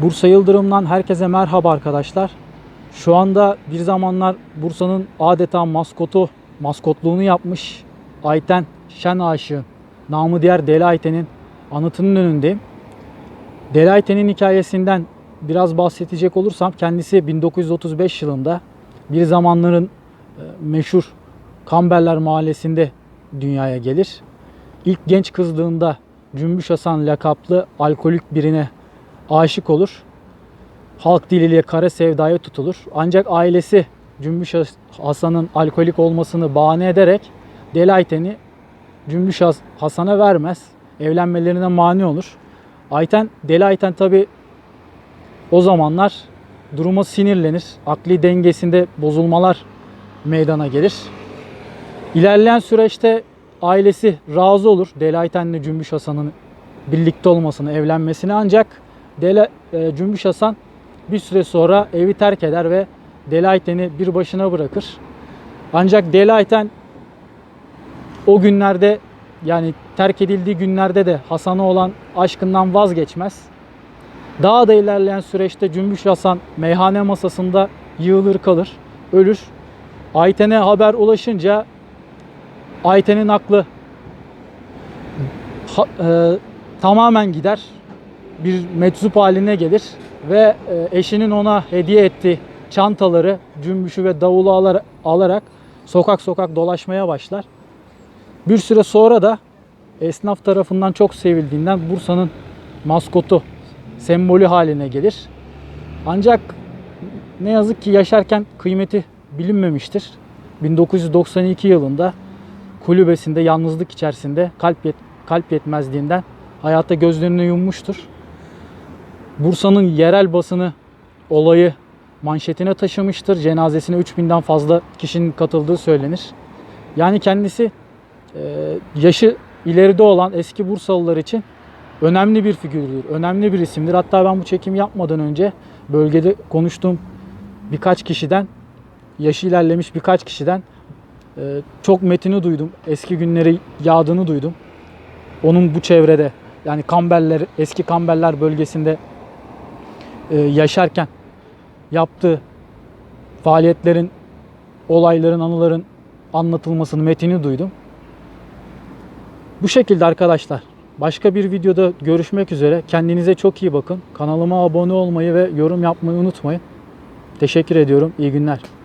Bursa Yıldırım'dan herkese merhaba arkadaşlar. Şu anda bir zamanlar Bursa'nın adeta maskotu, maskotluğunu yapmış Ayten Şen Aşığı, namı diğer Deli Ayten'in anıtının önündeyim. Deli Ayten'in hikayesinden biraz bahsedecek olursam kendisi 1935 yılında bir zamanların e, meşhur Kamberler Mahallesi'nde dünyaya gelir. İlk genç kızlığında Cümbüş Hasan lakaplı alkolik birine aşık olur. Halk diliyle kara sevdaya tutulur. Ancak ailesi Cümbüş Hasan'ın alkolik olmasını bahane ederek Deli Ayten'i Cümbüş Has- Hasan'a vermez. Evlenmelerine mani olur. Ayten, Deli Ayten tabi o zamanlar duruma sinirlenir. Akli dengesinde bozulmalar meydana gelir. İlerleyen süreçte ailesi razı olur Deli Ayten'le Cümbüş Hasan'ın birlikte olmasını, evlenmesini ancak Deli, e, Cümbüş Hasan bir süre sonra evi terk eder ve Deli Ayten'i bir başına bırakır. Ancak Deli Ayten o günlerde yani terk edildiği günlerde de Hasan'a olan aşkından vazgeçmez. Daha da ilerleyen süreçte Cümbüş Hasan meyhane masasında yığılır kalır, ölür. Ayten'e haber ulaşınca Ayten'in aklı ha- e, tamamen gider. Bir meczup haline gelir ve e, eşinin ona hediye ettiği çantaları, cümbüşü ve davulu alar- alarak sokak sokak dolaşmaya başlar. Bir süre sonra da esnaf tarafından çok sevildiğinden Bursa'nın maskotu, sembolü haline gelir. Ancak ne yazık ki yaşarken kıymeti bilinmemiştir. 1992 yılında kulübesinde yalnızlık içerisinde kalp yet- kalp yetmezliğinden hayata gözlerini yummuştur. Bursa'nın yerel basını olayı manşetine taşımıştır. Cenazesine 3000'den fazla kişinin katıldığı söylenir. Yani kendisi e, yaşı ileride olan eski Bursalılar için önemli bir figürdür, önemli bir isimdir. Hatta ben bu çekimi yapmadan önce bölgede konuştuğum birkaç kişiden, yaşı ilerlemiş birkaç kişiden e, çok metini duydum. Eski günleri yağdığını duydum. Onun bu çevrede yani Kamberler, eski Kamberler bölgesinde yaşarken yaptığı faaliyetlerin, olayların, anıların anlatılmasını, metini duydum. Bu şekilde arkadaşlar. Başka bir videoda görüşmek üzere. Kendinize çok iyi bakın. Kanalıma abone olmayı ve yorum yapmayı unutmayın. Teşekkür ediyorum. İyi günler.